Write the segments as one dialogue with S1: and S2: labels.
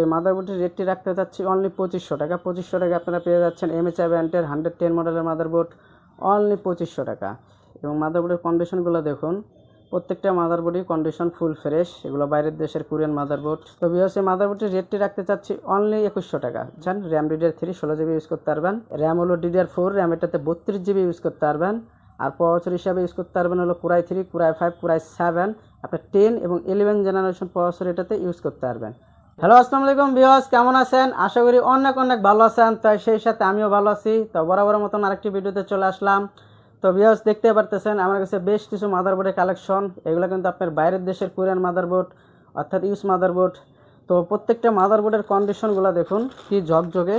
S1: এই মাদারবোর্ডের রেটটি রাখতে চাচ্ছি অনলি পঁচিশশো টাকা। পঁচিশশো টাকা আপনারা পেয়ে যাচ্ছেন এমএচআই ব্যান্ডের হান্ড্রেড টেন মডেলের মাদারবোর্ড অনলি পঁচিশশো টাকা। এবং মাদারবোর্ডের কন্ডিশনগুলো দেখুন, প্রত্যেকটা মাদারবোর্ডই কন্ডিশন ফুল ফ্রেশ এগুলো বাইরের দেশের কোরিয়ান মাদারবোর্ড তো বিহস এই মাদারবোর্ডের রেটটি রাখতে চাচ্ছি অনলি একুশশো টাকা। বুঝছেন র্যাম ডিডিআর থ্রি ষোলো জিবি ইউজ করতে পারবেন। র্যাম হলো ডিডিআর ফোর র্যাম এটাতে বত্রিশ জিবি ইউজ করতে পারবেন। আর প্রসেসর হিসাবে ইউজ করতে পারবেন হলো core i three core i five core i seven আপনার টেন এবং ইলেভেন জেনারেশন প্রসেসর এটাতে ইউজ করতে পারবেন। হ্যালো, আসসালামু আলাইকুম বিহস কেমন আছেন? আশা করি অনেক অনেক ভালো আছেন। তো সেই সাথে আমিও ভালো আছি। তো বরাবর মতন আরেকটি ভিডিওতে চলে আসলাম। তো বিহস দেখতে পারতেছেন আমার কাছে বেশ কিছু মাদারবোর্ডের কালেকশন এগুলো কিন্তু আপনার বাইরের দেশের কোরিয়ান মাদারবোর্ড অর্থাৎ ইউস মাদারবোর্ড তো প্রত্যেকটা মাদারবোর্ডের কন্ডিশনগুলো দেখুন, কি ঝকঝকে।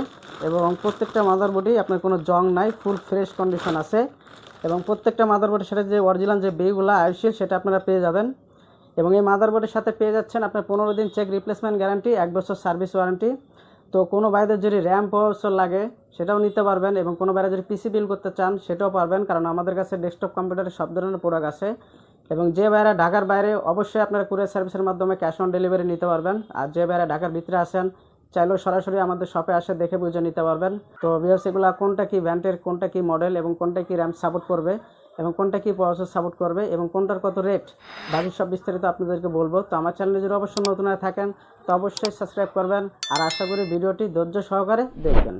S1: এবং প্রত্যেকটা মাদারবোর্ডই আপনার কোনো জং নাই ফুল ফ্রেশ কন্ডিশন আছে। এবং প্রত্যেকটা মাদারবোর্ডের সাথে যে অরিজিনাল যে বেগুলো আয়ুষিল সেটা আপনারা পেয়ে যাবেন। এবং এই মাদারবোর্ডের সাথে পেয়ে যাচ্ছেন আপনার পনেরো দিন চেক রিপ্লেসমেন্ট গ্যারান্টি এক বছর সার্ভিস ওয়ারেন্টি তো কোনো বাইরের যদি র্যাম প্রসেসর লাগে, সেটাও নিতে পারবেন এবং কোনো বাইরে যদি পিসি বিল করতে চান, সেটাও পারবেন কারণ আমাদের কাছে ডেস্কটপ কম্পিউটারের সব ধরনের প্রোডাক্ট আছে। এবং যে বাইরে ঢাকার বাইরে, অবশ্যই আপনারা কুরিয়ার সার্ভিসের মাধ্যমে ক্যাশ অন ডেলিভারি নিতে পারবেন। আর যে বাইরে ঢাকার ভিতরে আসেন চাইলেও সরাসরি আমাদের শপে আসে দেখে বুঝে নিতে পারবেন। তো এগুলো কোনটা কি ব্যান্ডের কোনটা কি মডেল এবং কোনটা কি র্যাম সাপোর্ট করবে? এবং কোনটা কি প্রসেসর সাপোর্ট করবে এবং কোনটার কত রেট বাকি সব বিস্তারিত আপনাদেরকে বলব। তো আমার চ্যানেলে যদি অবশ্যই নতুন হয়ে থাকেন, তো অবশ্যই সাবস্ক্রাইব করবেন। আর আশা করি ভিডিওটি ধৈর্য সহকারে দেখবেন।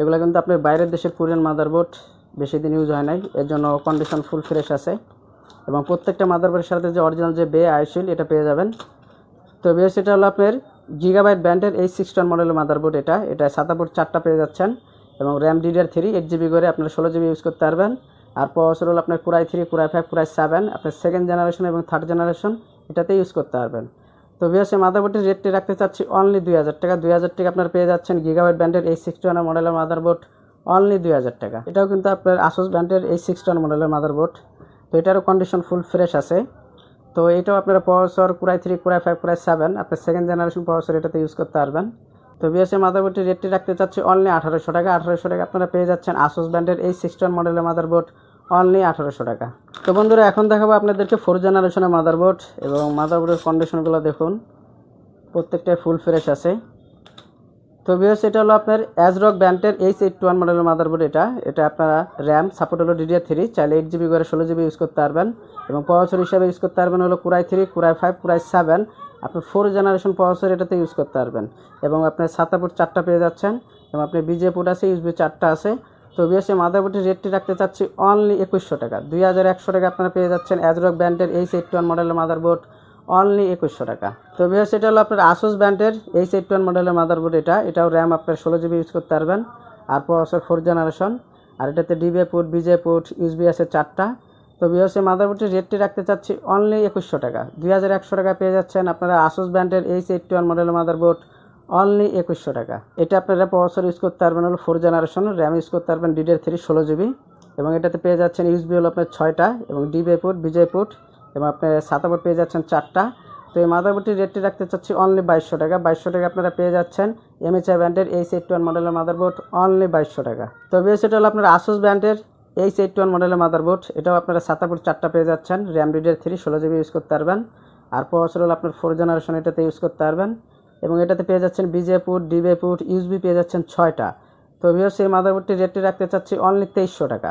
S1: এগুলো কিন্তু আপনার বাইরের দেশের কোরিয়ান মাদারবোর্ড বেশি দিন ইউজ হয় নাই। এর জন্য কন্ডিশন ফুল ফ্রেশ আছে। এবং প্রত্যেকটা মাদারবোর্ডের সাথে যে অরিজিনাল যে বে আইশিল এটা পেয়ে যাবেন। তো বেশ এটা হলো আপনার গিগাবাইট ব্র্যান্ডের এই সিক্স টন মডেলের মাদারবোর্ড এটা। এটা সাতাপুর চারটা পেয়ে যাচ্ছেন এবং RAM DDR three eight GB করে আপনার ষোলো জিবি ইউজ করতে পারবেন। আর প্রসেসর হলো আপনার core i three core i five core i seven আপনার সেকেন্ড জেনারেশন এবং থার্ড জেনারেশন এটাতে ইউজ করতে পারবেন। তো বিএসএ মাদারবোর্ডের রেটটি রাখতে চাচ্ছি অনলি দুই হাজার টাকা। দুই হাজার টাকা আপনার পেয়ে যাচ্ছেন গিগাবাইট ব্র্যান্ডের এই সিক্স টন মডেলের মাদারবোর্ড অনলি দুই হাজার টাকা। এটাও কিন্তু আপনার আসুস ব্র্যান্ডের এই সিক্স টন মডেলের মাদারবোর্ড তো এটারও কন্ডিশন ফুল ফ্রেশ আছে। তো এটাও আপনারা processor core i three core i five core i seven আপনার সেকেন্ড জেনারেশন প্রসেসর এটাতে ইউজ করতে পারবেন। তো বিএসএ মাদারবোর্ডটি রেটটি রাখতে চাচ্ছি অনলি আঠারোশো টাকা। আঠারোশো টাকা আপনারা পেয়ে যাচ্ছেন আসুস ব্র্যান্ডের এই সিক্স টন মডেলের মাদারবোর্ড অনলি আঠারোশো টাকা। তো বন্ধুরা, এখন দেখাবো আপনাদেরকে ফোর জেনারেশনের মাদারবোর্ড এবং মাদারবোর্ডের কন্ডিশনগুলো দেখুন। প্রত্যেকটাই ফুল ফ্রেশ আছে। তো বিএস এটা হলো আপনার অ্যাজরক ব্যান্ডের এইচ এইট টু ওয়ান মডেলের মাদারবোর্ড এটা। এটা আপনারা র্যাম সাপোর্ট হলো ডিডিআর থ্রি চাইলে এইট জিবি করে ষোলো জিবি ইউজ করতে পারবেন। এবং প্রসেসর হিসাবে ইউজ করতে পারবেন হলো core i three core i five core i seven আপনার ফোর জেনারেশন প্রসেসর এটাতে ইউজ করতে পারবেন। এবং আপনার সাতাপুর চারটা পেয়ে যাচ্ছেন। এবং আপনি বিজে পুট আছে ইউসবি চারটা আছে। তো বিএসএ মাদারবোর্ডের রেটটি রাখতে চাচ্ছি অনলি একুশশো টাকা। দুই হাজার একশো টাকা আপনারা পেয়ে যাচ্ছেন অ্যাজরক ব্যান্ডের এইচ এইট ওয়ান মডেলের মাদারবোর্ড অনলি একুশশো টাকা। তো বিএস এটা হলো আপনার আসুস ব্র্যান্ডের এইচ এইট ওয়ান মডেলের মাদারবোর্ড এটা। এটাও র্যাম আপনার ষোলো জিবি ইউজ করতে পারবেন। আর প্রসেসর ফোর জেনারেশন আর এটাতে ডিবিএ পুট বিজে পোর্ট ইউসবি আছে চারটা। তো এই মাদারবোর্ডের রেটটি রাখতে চাচ্ছি অনলি একুশশো টাকা। দুই হাজার একশো টাকা পেয়ে যাচ্ছেন আপনারা আসুস ব্র্যান্ডের এইচ এইট ওয়ান মডেলের মাদারবোর্ড অনলি একুশশো টাকা। এটা আপনারা প্রসেসর ইউজ করতে পারবেন হলো ফোর জেনারেশন র্যাম ইউজ করতে পারবেন ডিডিআর থ্রি ষোলো জিবি এবং এটাতে পেয়ে যাচ্ছেন ইউসবি হলো আপনার ছয়টা। এবং ডিবিএ পোর্ট বিজে পোর্ট এবং আপনি সাতাবোর্ড পেয়ে যাচ্ছেন চারটা। তো এই মাদারবোর্ডটির রেটটি রাখতে চাচ্ছি অনলি বাইশশো টাকা। বাইশশো টাকা আপনারা পেয়ে যাচ্ছেন এমএচআই ব্র্যান্ডের এইচ এইট ওয়ান মডেলের মাদারবোর্ড অনলি বাইশশো টাকা। তো বেশ এটা হলো আপনার আসুস ব্র্যান্ডের এইচ এইট ওয়ান মডেলের মাদারবোর্ড। এটাও আপনারা সাতাপুর চারটা পেয়ে যাচ্ছেন। র্যাম ডিডিআর থ্রি ষোলো জিবি ইউজ করতে পারবেন। আর প্রসেসর হলো আপনার ফোর জেনারেশন এটাতে ইউজ করতে পারবেন। এবং এটাতে পেয়ে যাচ্ছেন VGA port DVI put USB পেয়ে যাচ্ছেন ছয়টা। তো ভিওস এই মাদারবোর্ডটির রেটটি রাখতে চাচ্ছি অনলি তেইশশো টাকা।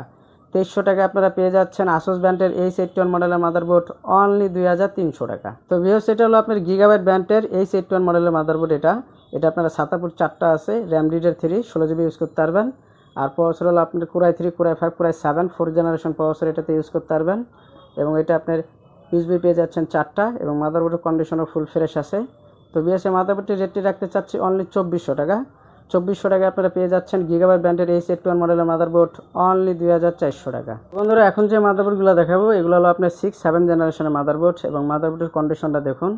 S1: তেইশশো টাকা আপনারা পেয়ে যাচ্ছেন আসুস ব্র্যান্ডের এইচ এইট ওয়ান মডেলের মাদারবোর্ড অনলি দুই হাজার তিনশো টাকা। তো ভিওস এটা হলো আপনার গিগাবাইট ব্র্যান্ডের এইচ এইট ওয়ান মডেলের মাদারবোর্ড এটা। এটা আপনারা সাতাপুর চারটা আছে র্যাম ডিডের থ্রি ষোলো জিবি ইউজ করতে পারবেন। আর প্রসেসর হলো আপনার core i three core i five core i seven four generation processor এটাতে ইউজ করতে পারবেন। এবং এটা আপনার ইউসবি পেয়ে যাচ্ছেন চারটা এবং মাদারবোর্ডের কন্ডিশনও ফুল ফ্রেশ আছে। তো বিএসএ মাদারবোর্ডটির রেটটি রাখতে চাচ্ছি অনলি চব্বিশশো টাকা। চব্বিশশো টাকা আপনারা পেয়ে যাচ্ছেন গিগাবাইট ব্র্যান্ডের এইচ এইট ওয়ান মডেলের মাদারবোর্ড অনলি দুই হাজার চারশো টাকা। বন্ধুরা, এখন যে মাদারবোর্ডগুলো দেখাবো, এগুলো হলো আপনার সিক্স সেভেন জেনারেশনের মাদারবোর্ড এবং মাদারবোর্ডের কন্ডিশনটা দেখুন।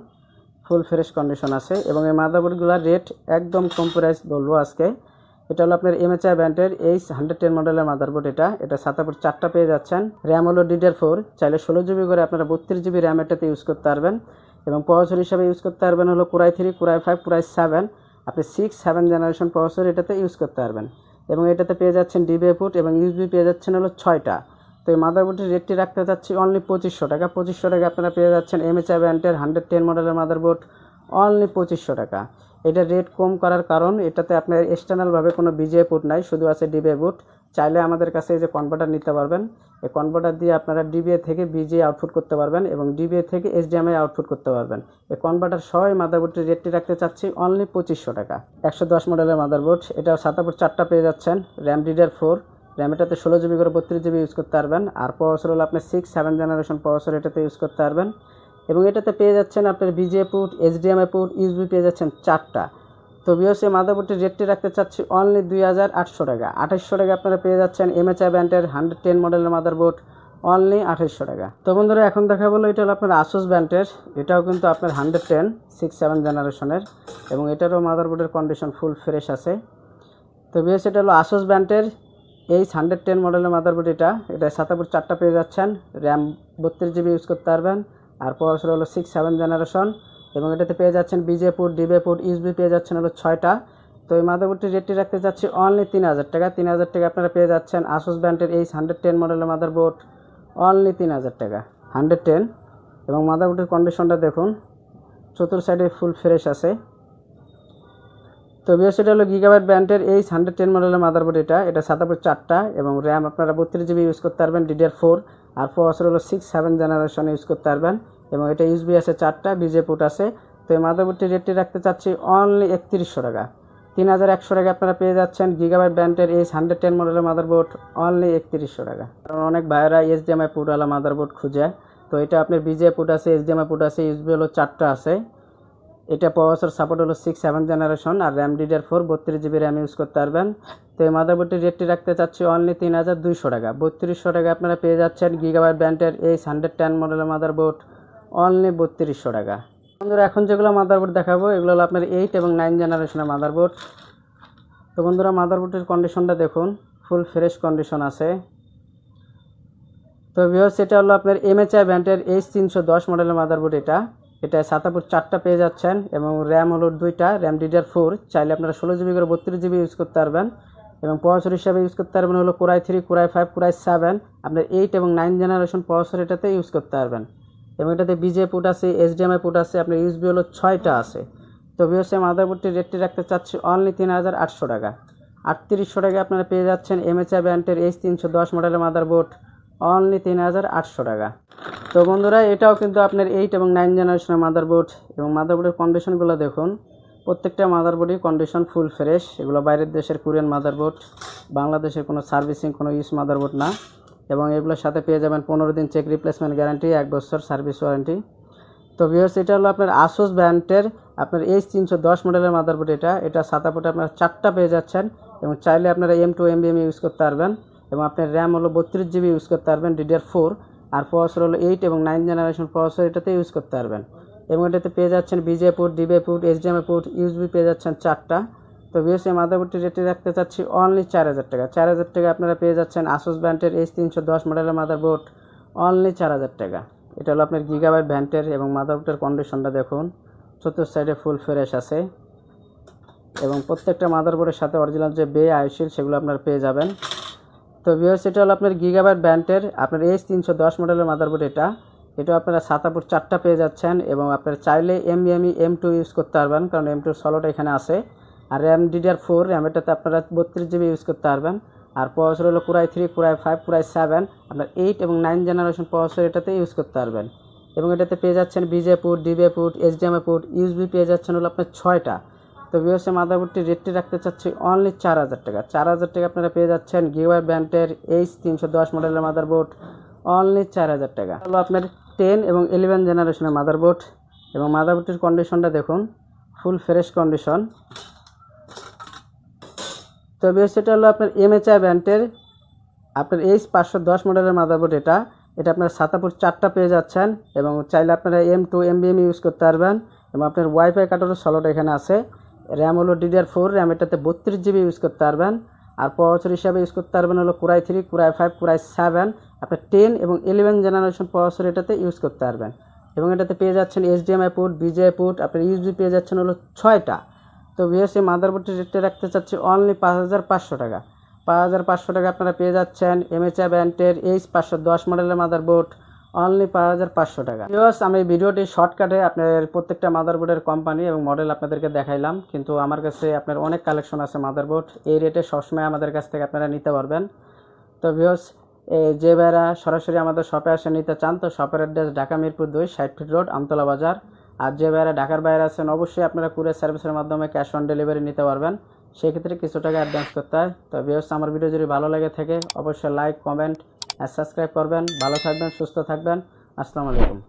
S1: ফুল ফ্রেশ কন্ডিশন আছে এবং এই মাদারবোর্ডগুলোর রেট একদম কম প্রাইস বলব আজকে। এটা হলো আপনার এমএচআই ব্র্যান্ডের এইচ হান্ড্রেড টেন মডেলের মাদারবোর্ড এটা। এটা সাতাপুর চারটা পেয়ে যাচ্ছেন। র্যাম হলো ডিডিআর ফোর চাইলে ষোলো জিবি করে আপনারা বত্রিশ জিবি র্যাম এটাতে ইউজ করতে পারবেন। এবং প্রসেসর হিসাবে ইউজ করতে পারবেন হলো core i three core i five core i seven আপনি সিক্স সেভেন জেনারেশন প্রসেসর এটাতে ইউজ করতে পারবেন। এবং এটাতে পেয়ে যাচ্ছেন ডিবে পুট এবং ইউজবি পেয়ে যাচ্ছেন হলো ছয়টা। তো এই মাদারবোর্ডের রেটটি রাখতে চাচ্ছি অনলি পঁচিশশো টাকা। পঁচিশশো টাকা আপনারা পেয়ে যাচ্ছেন এমএচআই ব্যান্ডের হান্ড্রেড টেন মডেলের মাদারবোর্ড অনলি পঁচিশশো টাকা। এটা রেট কম করার কারণ এটাতে আপনার এক্সটার্নালভাবে কোনো বিজে পুট নাই, শুধু আছে ডিবে বুট চাইলে আমাদের কাছে এই যে কনভার্টার নিতে পারবেন। এই কনভার্টার দিয়ে আপনারা ডিবিএ থেকে বিজিএ আউটপুট করতে পারবেন এবং ডিবিএ থেকে এইচডিএমআই আউটপুট করতে পারবেন। এই কনভার্টার সহ এই মাদারবোর্ডটির রেটটি রাখতে চাচ্ছি অনলি পঁচিশশো টাকা। একশো দশ মডেলের মাদারবোর্ড এটা সাতাপুর চারটা পেয়ে যাচ্ছেন। র্যাম ডিডার ফোর র্যাম এটাতে ষোলো জিবি করে বত্রিশ জিবি ইউজ করতে পারবেন। আর প্রসেসর হলো আপনি সিক্স সেভেন জেনারেশন প্রসেসর এটাতে ইউজ করতে পারবেন। এবং এটাতে পেয়ে যাচ্ছেন আপনার VGA port HDMI port USB পেয়ে যাচ্ছেন চারটা। তো বিওস এই মাদারবোর্ডটির রেটটি রাখতে চাচ্ছি অনলি দুই হাজার আটশো টাকা। আঠাশশো টাকা আপনারা পেয়ে যাচ্ছেন এমএচআই ব্যান্ডের হান্ড্রেড টেন মডেলের মাদারবোর্ড অনলি আঠাশশো টাকা। তো বন্ধুরা, এখন দেখা বলো এটা হলো আপনার আসুস ব্যান্ডের এটাও কিন্তু আপনার হান্ড্রেড টেন সিক্স সেভেন জেনারেশনের এবং এটারও মাদারবোর্ডের কন্ডিশন ফুল ফ্রেশ আছে। তো বিএস এটা হলো আসুস ব্যান্ডের এইচ হান্ড্রেড টেন মডেলের মাদারবোর্ড এটা এটা সাতাপুর চারটা পেয়ে যাচ্ছেন র্যাম বত্রিশ জিবি ইউজ করতে পারবেন, আর প্রসেসর হলো সিক্স সেভেন জেনারেশন এবং এটাতে পেয়ে যাচ্ছেন VGA port DVI put USB পেয়ে যাচ্ছেন হলো ছয়টা। তো এই মাদারবোর্ডটির রেটটি রাখতে চাচ্ছি অনলি তিন হাজার টাকা। তিন হাজার টাকা আপনারা পেয়ে যাচ্ছেন আসুস ব্র্যান্ডের এইচ হান্ড্রেড টেন মডেলের মাদারবোর্ড অনলি তিন হাজার টাকা। হান্ড্রেড টেন এবং মাদারবোর্ডের কন্ডিশনটা দেখুন, চতুর সাইডে ফুল ফ্রেশ আছে। তো বিএস হলো গিগাবাইট ব্র্যান্ডের এইচ হান্ড্রেড টেন মডেলের মাদারবোর্ড এটা। এটা সাতাপুর চারটা এবং র্যাম আপনারা বত্রিশ জিবি ইউজ করতে পারবেন ডিডিআর ফোর আর প্রসেসর হলো সিক্স সেভেন জেনারেশন ইউজ করতে পারবেন। এবং এটা ইউসবি আছে চারটা বিজে পুট আছে। তো এই মাদারবোর্ডটির রেটটি রাখতে চাচ্ছি অনলি একত্রিশশো টাকা। তিন হাজার একশো টাকা আপনারা পেয়ে যাচ্ছেন গিগাবাইট ব্র্যান্ডের এইচ হান্ড্রেড টেন মডেলের মাদারবোর্ড অনলি একত্রিশশো টাকা। কারণ অনেক ভাইয়েরা এইচডিএমআই পুটওয়ালা মাদারবোর্ড খুঁজে। তো এটা আপনার বিজে পুট আছে এইচডিএমআই পুট আছে ইউসবি হলো চারটা আছে। এটা প্রসেসর সাপোর্ট হলো সিক্স সেভেন জেনারেশন আর র্যাম ডিডিআর ফোর বত্রিশ জিবি র্যাম ইউজ করতে পারবেন। তো এই মাদারবোর্ডটির রেটটি রাখতে চাচ্ছি অনলি তিন হাজার দুইশো টাকা। বত্রিশশো টাকা আপনারা পেয়ে যাচ্ছেন গিগাবাইট ব্র্যান্ডের এইচ হান্ড্রেড টেন মডেলের মাদারবোর্ড অনলি বত্রিশশো টাকা। বন্ধুরা, এখন যেগুলো মাদারবোর্ড দেখাবো, এগুলো হলো আপনার এইট এবং নাইন জেনারেশনের মাদারবোর্ড তো বন্ধুরা মাদারবোর্ডের কন্ডিশনটা দেখুন ফুল ফ্রেশ কন্ডিশন আছে। তো ভিওস এটা হলো আপনার এমএচআই ব্র্যান্ডের এইচ তিনশো দশ মডেলের মাদারবোর্ড এটা। এটা সাতাপুর চারটা পেয়ে যাচ্ছেন এবং র্যাম হলো দুইটা র্যাম ডিডিআর ফোর চাইলে আপনারা ষোলো জিবি করে বত্রিশ জিবি ইউজ করতে পারবেন। এবং প্রসেসর হিসাবে ইউজ করতে পারবেন হলো core i three core i five core i seven আপনার এইট এবং নাইন জেনারেশন প্রসেসর এটাতে ইউজ করতে পারবেন। এবং এটাতে বিজে পুট আছে এইচডিএমআই পুট আছে, আপনার ইউসবি হলো ছয়টা আছে। তো বিএসএ মাদারবোর্ডটির রেটটি রাখতে চাচ্ছি অনলি তিন হাজার আটশো টাকা। আটত্রিশশো টাকা আপনারা পেয়ে যাচ্ছেন এমএচআই ব্র্যান্ডের এইচ তিনশো দশ মডেলের মাদারবোর্ড অনলি তিন হাজার আটশো টাকা। তো বন্ধুরা, এটাও কিন্তু আপনার এইট এবং নাইন জেনারেশনের মাদারবোর্ড এবং মাদারবোর্ডের কন্ডিশনগুলো দেখুন। প্রত্যেকটা মাদারবোর্ডই কন্ডিশন ফুল ফ্রেশ এগুলো বাইরের দেশের কোরিয়ান মাদারবোর্ড বাংলাদেশের কোনো সার্ভিসিং কোনো ইউজ মাদারবোর্ড না। এবং এগুলোর সাথে পেয়ে যাবেন পনেরো দিন চেক রিপ্লেসমেন্ট গ্যারান্টি এক বছর সার্ভিস ওয়ারেন্টি তো ভিউয়ার্স এটা হলো আপনার আসুস ব্র্যান্ডের আপনার এইচ তিনশো দশ মডেলের মাদারবোর্ড এটা। এটা সাতাপোটে আপনার চারটা পেয়ে যাচ্ছেন এবং চাইলে আপনারা M two M B M use করতে পারবেন এবং আপনার র্যাম হলো বত্রিশ জিবি ইউজ করতে পারবেন ডিডিআর ফোর আর প্রসেসর হলো এইট এবং নাইন জেনারেশন প্রসেসর এটাতে ইউজ করতে পারবেন। এবং এটাতে পেয়ে যাচ্ছেন VGA port DVI port HDMI port USB পেয়ে যাচ্ছেন চারটা। তো বিএসএ মাদারবোর্ডটি রেটে রাখতে চাচ্ছি অনলি চার হাজার টাকা। চার হাজার টাকা আপনারা পেয়ে যাচ্ছেন আসুস ব্র্যান্ডের এইচ তিনশো দশ মডেলের মাদারবোর্ড অনলি চার হাজার টাকা। এটা হলো আপনার গিগাবাইট ব্যান্ডের এবং মাদারবোর্ডের কন্ডিশনটা দেখুন। চতুর্থ সাইডে ফুল ফ্রেশ আছে। এবং প্রত্যেকটা মাদারবোর্ডের সাথে অরিজিনাল যে বে আয়ুশিল সেগুলো আপনারা পেয়ে যাবেন। তো ভিওস এটা হলো আপনার গিগাবাইট ব্র্যান্ডের আপনার এইচ তিনশো দশ মডেলের মাদারবোর্ড এটা। এটা আপনারা সাতাপুর চারটা পেয়ে যাচ্ছেন এবং আপনার চাইলে এম এম টু ইউজ করতে পারবেন, কারণ এম টুর সলোটা এখানে আছে। আর র্যাম ডিডিআর ফোর র্যাম এটাতে আপনারা বত্রিশ জিবি ইউজ করতে পারবেন। আর প্রসেসর হলো core i three core i five core i seven আপনার এইট এবং নাইন জেনারেশন প্রসেসর এটাতে ইউজ করতে পারবেন। এবং এটাতে পেয়ে যাচ্ছেন VGA port DVI port HDMI port USB পেয়ে যাচ্ছেন হলো আপনার ছয়টা। তো বিএসএ মাদারবোর্ডটির রেটটি রাখতে চাচ্ছি অনলি চার হাজার টাকা। চার হাজার টাকা আপনারা পেয়ে যাচ্ছেন গিওয়ার ব্র্যান্ডের এইচ তিনশো দশ মডেলের মাদারবোর্ড অনলি চার হাজার টাকা। হলো আপনার টেন এবং ইলেভেন জেনারেশনের মাদারবোর্ড। এবং মাদারবোর্ডটির কন্ডিশনটা দেখুন ফুল ফ্রেশ কন্ডিশন তো সেটা হলো আপনার এমএচআই ব্র্যান্ডের আপনার এইচ পাঁচশো দশ মডেলের মাদারবোর্ড এটা। এটা আপনার সাতাপুর চারটা পেয়ে যাচ্ছেন এবং চাইলে আপনারা M two M B M use করতে পারবেন এবং আপনার ওয়াইফাই কাটারও সলোট এখানে আছে। র্যাম হলো ডিডিআর ফোর র্যাম এটাতে বত্রিশ জিবি ইউজ করতে পারবেন। আর প্রসেসর হিসাবে ইউজ করতে পারবেন হলো core i three core i five core i seven আপনার টেন এবং ইলেভেন জেনারেশন প্রসেসর এটাতে ইউজ করতে পারবেন। এবং এটাতে পেয়ে যাচ্ছেন এইচডিএমআই পুট বিজে পুট আপনার ইউএসবি পেয়ে যাচ্ছেন হলো ছয়টা। তো ভিএসএ মাদারবোর্ডটি রেটে রাখতে চাচ্ছি অনলি পাঁচ হাজার পাঁচশো টাকা। পাঁচ হাজার পাঁচশো টাকা আপনারা পেয়ে যাচ্ছেন এমএচআই ব্যান্ডের এইচ পাঁচশো দশ মডেলের মাদারবোর্ড অনলি পাঁচ হাজার পাঁচশো টাকা। ভিউয়ার্স আমি ভিডিওটি শর্টকাটে আপনার প্রত্যেকটা মাদারবোর্ডের কোম্পানি এবং মডেল আপনাদেরকে দেখাইলাম, কিন্তু আমার কাছে আপনার অনেক কালেকশন আছে মাদারবোর্ড, এই রেটে সবসময় আমাদের কাছ থেকে আপনারা নিতে পারবেন। তো ভিউয়ার্স যে ভাইরা সরাসরি আমাদের শপে আসে নিতে চান, তো শপের অ্যাড্রেস ঢাকা মিরপুর দুই, ষাট ফিট রোড আমতলা বাজার। আর যে ভাইরা ঢাকার বাইরে আছেন, অবশ্যই আপনারা কুরিয়ার সার্ভিসের মাধ্যমে ক্যাশ অন ডেলিভারি নিতে পারবেন। সেক্ষেত্রে কিছু টাকা অ্যাডভান্স করতে হয়। তো ভিউয়ার্স আমার ভিডিও যদি ভালো লাগে থাকে, অবশ্যই লাইক কমেন্ট আর সাবস্ক্রাইব করবেন। ভালো থাকবেন, সুস্থ থাকবেন। আসসালামু আলাইকুম।